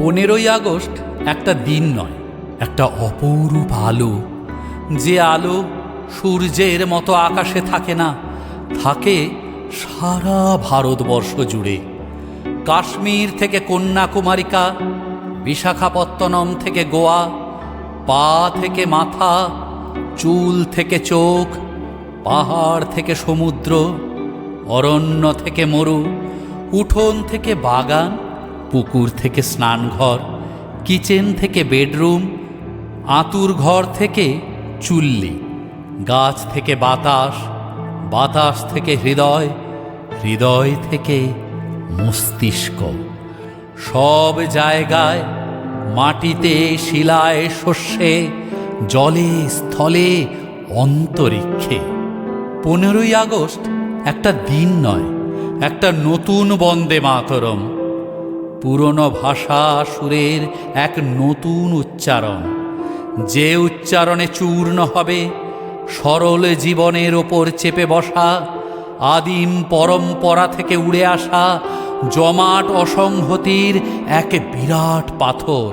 পনেরোই আগস্ট একটা দিন নয়, একটা অপরূপ আলো। যে আলো সূর্যের মতো আকাশে থাকে না, থাকে সারা ভারতবর্ষ জুড়ে। কাশ্মীর থেকে কন্যাকুমারিকা, বিশাখাপত্তনম থেকে গোয়া, পা থেকে মাথা, চুল থেকে চোখ, পাহাড় থেকে সমুদ্র, অরণ্য থেকে মরু, উঠোন থেকে বাগান পুকুর থেকে স্নানঘর, কিচেন থেকে বেডরুম, আতুর ঘর থেকে চুল্লি, গাছ থেকে বাতাস বাতাস থেকে হৃদয় হৃদয় থেকে মস্তিষ্ক। সব জায়গায় মাটিতে, শিলায়, শস্যে, জলে, স্থলে, অন্তরিক্ষে। পনেরোই আগস্ট একটা দিন নয়, একটা নতুন বন্দে মাতরম। পুরনো ভাষা সুরের এক নতুন উচ্চারণ। যে উচ্চারণে চূর্ণ হবে, সরল জীবনের ওপর চেপে বসা, আদিম পরম্পরা থেকে উড়ে আসা জমাট অসংহতির এক বিরাট পাথর।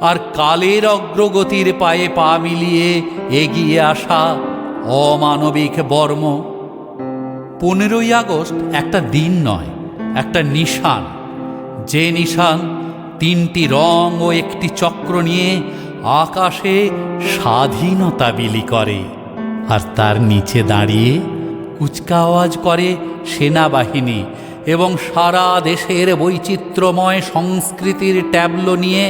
আর কালের অগ্রগতির পায়ে পা মিলিয়ে এগিয়ে আসা অমানবিক বর্ম। পনেরোই আগস্ট একটা দিন নয়, একটা নিশান। যে নিশান, তিনটি রং ও একটি চক্র নিয়ে আকাশে স্বাধীনতা বিলি করে। আর তার নিচে দাঁড়িয়ে কুচকাওয়াজ করে সেনাবাহিনী এবং সারা দেশের বৈচিত্র্যময় সংস্কৃতির ট্যাবলো নিয়ে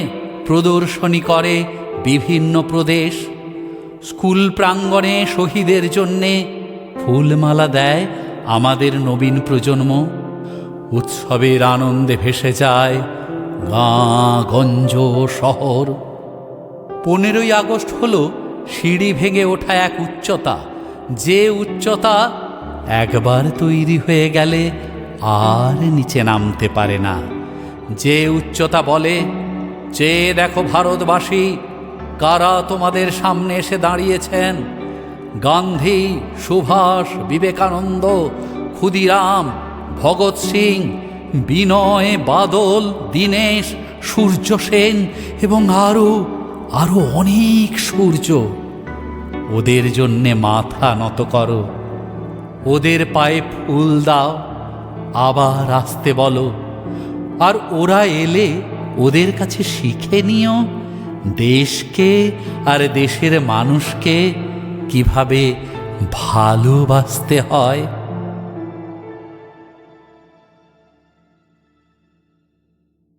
প্রদর্শনী করে বিভিন্ন প্রদেশ। স্কুল প্রাঙ্গণে শহীদের জন্যে ফুলমালা দেয় আমাদের নবীন প্রজন্ম। উৎসবের আনন্দে ভেসে যায় গাঁ গঞ্জ শহর। পনেরোই আগস্ট হল সিঁড়ি ভেঙে ওঠা এক উচ্চতা। যে উচ্চতা একবার তৈরি হয়ে গেলে আর নিচে নামতে পারে না। যে উচ্চতা বলে, যে দেখো ভারতবাসী, কারা তোমাদের সামনে এসে দাঁড়িয়েছেন? গান্ধী, সুভাষ, বিবেকানন্দ, ক্ষুদিরাম ভগৎ সিং, বিনয় বাদল, দীনেশ, সূর্য সেন এবং আরও আরও অনেক সূর্য। ওদের জন্যে মাথা নত করো। ওদের পায়ে ফুল দাও। আবার আসতে বলো। আর ওরা এলে ওদের কাছে শিখে নিও দেশকে আর দেশের মানুষকে কীভাবে ভালোবাসতে হয়।